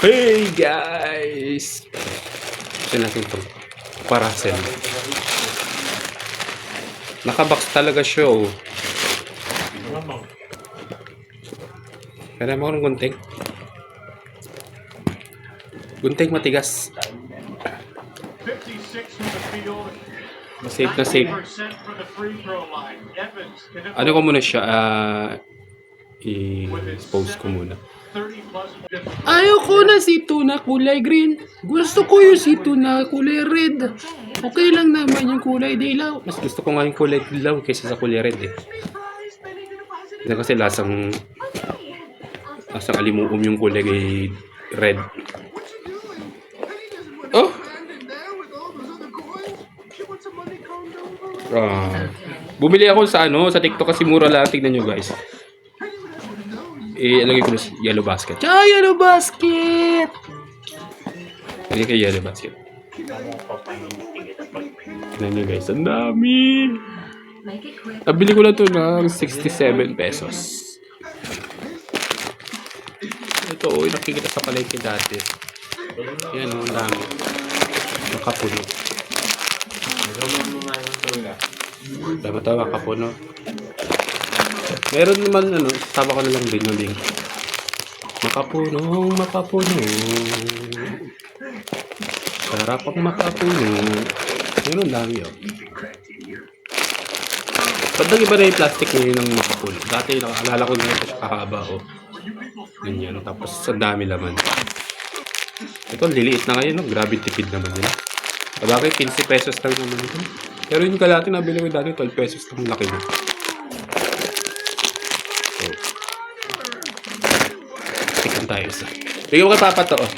Hey guys! Ito natin ito. Paracel. Nakabox talaga siya oh. Kaya mo ng gunting. Gunting matigas. 56 from the field. Safe na safe. 90% from the free throw line. Evans can hit Ano ko muna siya, ah... i-expose ko muna. 30 plus. Ayaw ko na sito na kulay green. Gusto ko yung sito na kulay red. Okay lang naman yung kulay dilaw. Mas gusto ko nga yung kulay dilaw kaysa sa kulay red eh. Yan kasi lasang lasang alimuum yung kulay red. Oh! Ah. Bumili ako sa ano, sa TikTok kasi mura lang. Tignan nyo guys. Eh, lagay ko na sa yellow basket. Tsaka yellow basket! Lagay kay yellow basket. Tignan nyo guys, ang dami! Nabili ko lang to ng 67 pesos. Ito, oh, nakikita sa palengke dati. Yan, oh, ang dami. Nakapuno. Tama to, makapuno. Meron naman, ano, tama ko na lang din yung link. Makapuno, makapuno. Sarap ang makapuno. Ang dami, oh. Ba't nang iba na yung plastic ngayon ng makapuno? Dati, nakaalala ko na ito siya kakaba, oh. Ganyan, tapos ang dami laman. Ito, liliit na ngayon, no? Grabe tipid naman yun. Sabagay, 15 pesos lang naman ito. Pero yung kalati nabili ko dati, 12 pesos lang laki na. Tikan tayo isa. Bigyan ko kay Papa to, oh.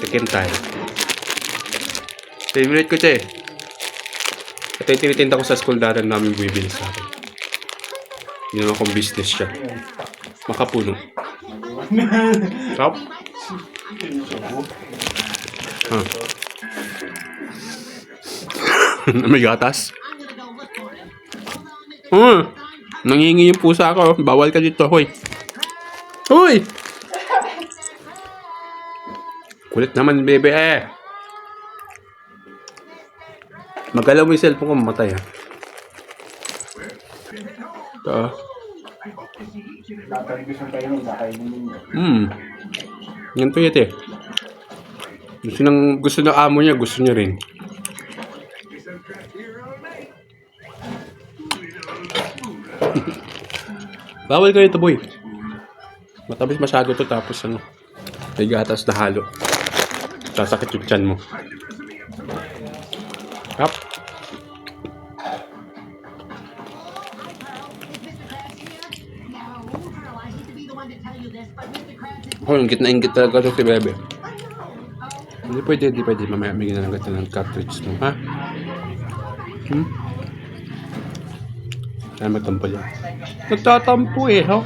Tikin tayo. Favorite ko siya eh. Ito yung tinitinda ko sa school dati na namin bibili sa akin. Ginawa kong business siya. Makapuno. Sarap. Huh. May gatas. Hmm. Nangingi yung pusa ko. Bawal ka dito, hoy. Hoy! Kulit naman, bebe eh. Magalaw mo yung cellphone ko, mamatay ah. Ito ah. Hmm. Yan to yate. Gusto ng, gusto ng amo niya, gusto niya rin. Bawal kayo ito, boy. Matamis masyado to tapos ano, may gatas na halo. Sasakit yung tiyan mo. Hap. Oh, ingit na ingit talaga to si Bebe. Hindi pwede, hindi pwede. Mamaya may ginanong ka ng cartridge mo, ha? Hmm? Kaya magtampo yan. Nagtatampo eh, ha?